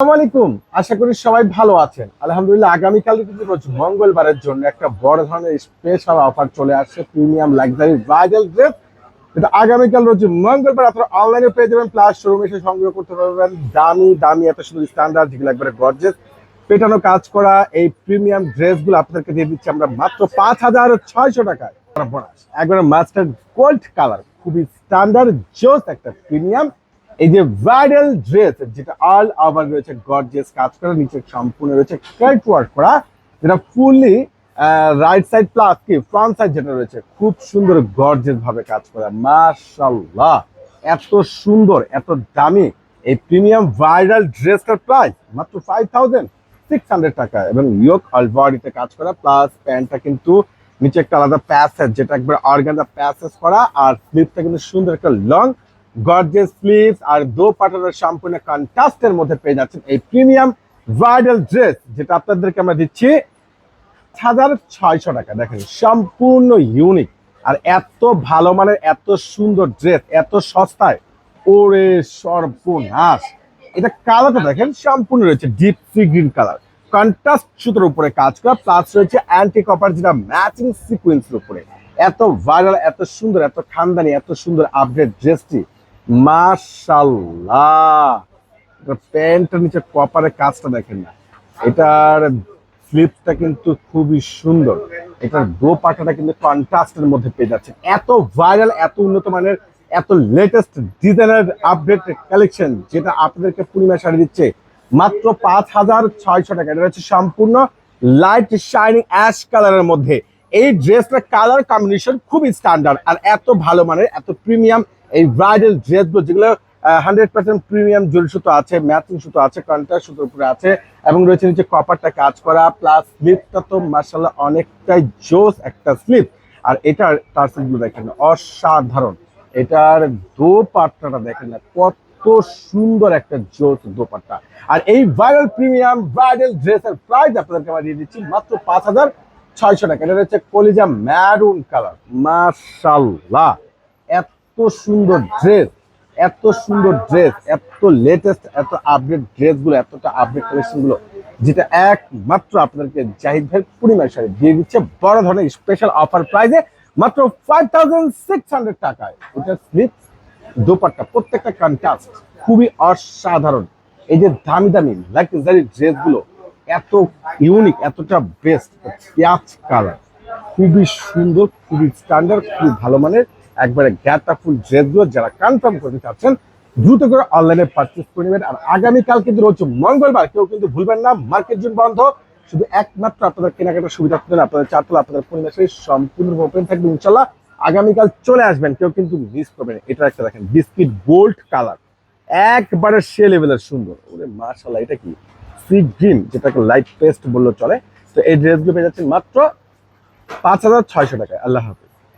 আলাইকুম। আশা করি সবাই ভালো আছেন। আলহামদুলিল্লাহ আগামীকাল কিন্তু মঙ্গলবারের জন্য একটা বড় ধরনের স্পেশাল অফার চলে আসছে প্রিমিয়াম লাক্সারি ব্রাইডাল ড্রেস এটা আগামীকাল রোজ মঙ্গলবার আপনারা অনলাইনে পেয়ে যাবেন প্লাস শোরুমে এসে সংগ্রহ করতে পারবেন। দামি দামি, এত সুন্দর স্ট্যান্ডার্ড যেগুলো একবারে গর্জেস পেটানো কাজ করা এই প্রিমিয়াম ড্রেসগুলো আপনাদেরকে দিয়ে দিচ্ছি আমরা মাত্র পাঁচ হাজার ছয়শো টাকায়। একবারে মাস্টার গোল্ড কালার খুবই স্ট্যান্ডার্ড জোস একটা প্রিমিয়াম এই যে ভাইরাল ড্রেস যেটা অল ওভার রয়েছে গর্জিয়াস কাজ করা নিচে সম্পূর্ণ রয়েছে কাট ওয়ার্ক করা, যেটা ফুললি রাইট সাইড প্লাস কি ফ্রন্ট সাইড যেটা রয়েছে, খুব সুন্দর গর্জিয়াস ভাবে কাজ করা মাশাল্লাহ এত সুন্দর, এত দামি, এই প্রিমিয়াম ভাইরাল ড্রেসটার প্রাইস মাত্র ফাইভ থাউজেন্ড সিক্স হান্ড্রেড টাকা এবং ইয়োক অল বডিতে কাজ করা প্লাস প্যান্টটা কিন্তু নিচে একটা আলাদা প্যাসেজ যেটা একবার অর্গানদা প্যাসেজ করা, আর স্লিপটা কিন্তু সুন্দর একটা লং গর্জেস স্লিভস আর দো পাটানোর সম্পূর্ণ কন্ট্রাস্টের মধ্যে পেয়ে যাচ্ছেন এই প্রিমিয়াম ব্রাইডাল ড্রেস যেটা আপনাদেরকে আমরা দিচ্ছি হাজার ছয়শো টাকা। দেখেন, সম্পূর্ণ ইউনিক আর এত ভালো মানের, এত সুন্দর ড্রেস এত সস্তায়। ওরে সর্বনাশ। এটা কালারটা দেখেন, সম্পূর্ণ রয়েছে deep sea green colour contrast সুতোর উপরে কাজ করা প্লাস রয়েছে অ্যান্টি কপার যেটা ম্যাচিং সিকুয়েন্সের উপরে। এত ভাইরাল এত সুন্দর, এত খানদানি, এত সুন্দর আপডেট ড্রেসটি মাশাল্লাহ প্যান্টের নিচে কপারের কাজটা দেখেন না। এটার স্লিপটা কিন্তু খুবই সুন্দর। এটার দো পাটাটা কিন্তু কন্ট্রাস্টের মধ্যে পেয়ে যাচ্ছে। এত ভাইরাল এত উন্নত মানের, এত লেটেস্ট ডিজাইনার আপডেট কালেকশন যেটা আপনাদেরকে পূর্ণিমা শাড়ি দিচ্ছে। মাত্র পাঁচ হাজার ছয়শো টাকা এটা হচ্ছে সম্পূর্ণ লাইট শাইনিং অ্যাশ কালারের মধ্যে। এই ড্রেসটার কালার কম্বিনেশন খুবই স্ট্যান্ডার্ড আর এত ভালো মানের, এত প্রিমিয়াম এই ব্রাইডাল ড্রেসগুলো যেগুলো হান্ড্রেড পার্সেন্ট প্রিমিয়াম জুল সুতো আছে ম্যাচিং সুতো আছে কন্ট্রাস্ট সুতোর উপরে আছে এবং রয়েছে নিচে কপারটা কাজ করা প্লাস স্লিপটা তো মার্শাল্লাহ অনেকটাই জোস একটা স্লিপ আর এটার টার্সেলগুলো দেখেন, অসাধারণ। এটার দোপাট্টাটা দেখেন না কত সুন্দর একটা জোস দোপাট্টা। আর এই ভাইরাল প্রিমিয়াম ব্রাইডাল ড্রেসের প্রাইস আপনাদেরকে আমরা দিয়ে দিচ্ছি মাত্র পাঁচ হাজার ছয়শো টাকা। এটা হচ্ছে কলিজা ম্যারুন কালার মার্শাল্লাহ এত সুন্দর ড্রেস এত সুন্দর ড্রেস এত লেটেস্ট এত আপডেট ড্রেসগুলো এতটা আপডেট কালেকশনগুলো যেটা একমাত্র আপনাদেরকে জাহিদ ভাই পূর্ণিমার সাথে দিয়ে দিচ্ছে। বড় ধরনের স্পেশাল অফার প্রাইজে মাত্র ফাইভ থাউজেন্ড সিক্স হান্ড্রেড টাকায়। এটা স্লিপ দোপাট্টা, প্রত্যেকটা কন্ট্রাস্ট খুবই অসাধারণ। এই যে দামি দামি লাক্সারি ড্রেসগুলো এত ইউনিক এতটা বেস্ট পেঁয়াজ কালার খুবই সুন্দর, খুবই স্ট্যান্ডার্ড খুবই ভালো মানের। একবারে গ্যাটা ফুল ড্রেসগুলো যারা কনফার্ম করতে চাচ্ছেন, দ্রুত করে অনলাইনে পারচেস করে নেবেন। আর আগামীকাল কিন্তু রয়েছে মঙ্গলবার। কেউ কিন্তু ভুলবেন না মার্কেট জুন বন্ধ। শুধু একমাত্র আপনাদের কেনাকাটার সুবিধা জন্য আপনাদের চারতলা, আপনাদের পরিবেশে সম্পূর্ণ ওপেন থাকবে ইনশাল্লাহ আগামীকাল চলে আসবেন, কেউ কিন্তু মিস করবেন এটা একটা দেখেন বিস্কিট গোল্ড কালার একবারে সে লেভেলের সুন্দর। ওরে মাশাল্লাহ এটা কি? সি গ্রিন যেটাকে লাইট পেস্ট বললে চলে। তো এই ড্রেসগুলো পেয়ে যাচ্ছেন মাত্র পাঁচ হাজার ছয়শো টাকায়। আল্লাহ হাফিজ।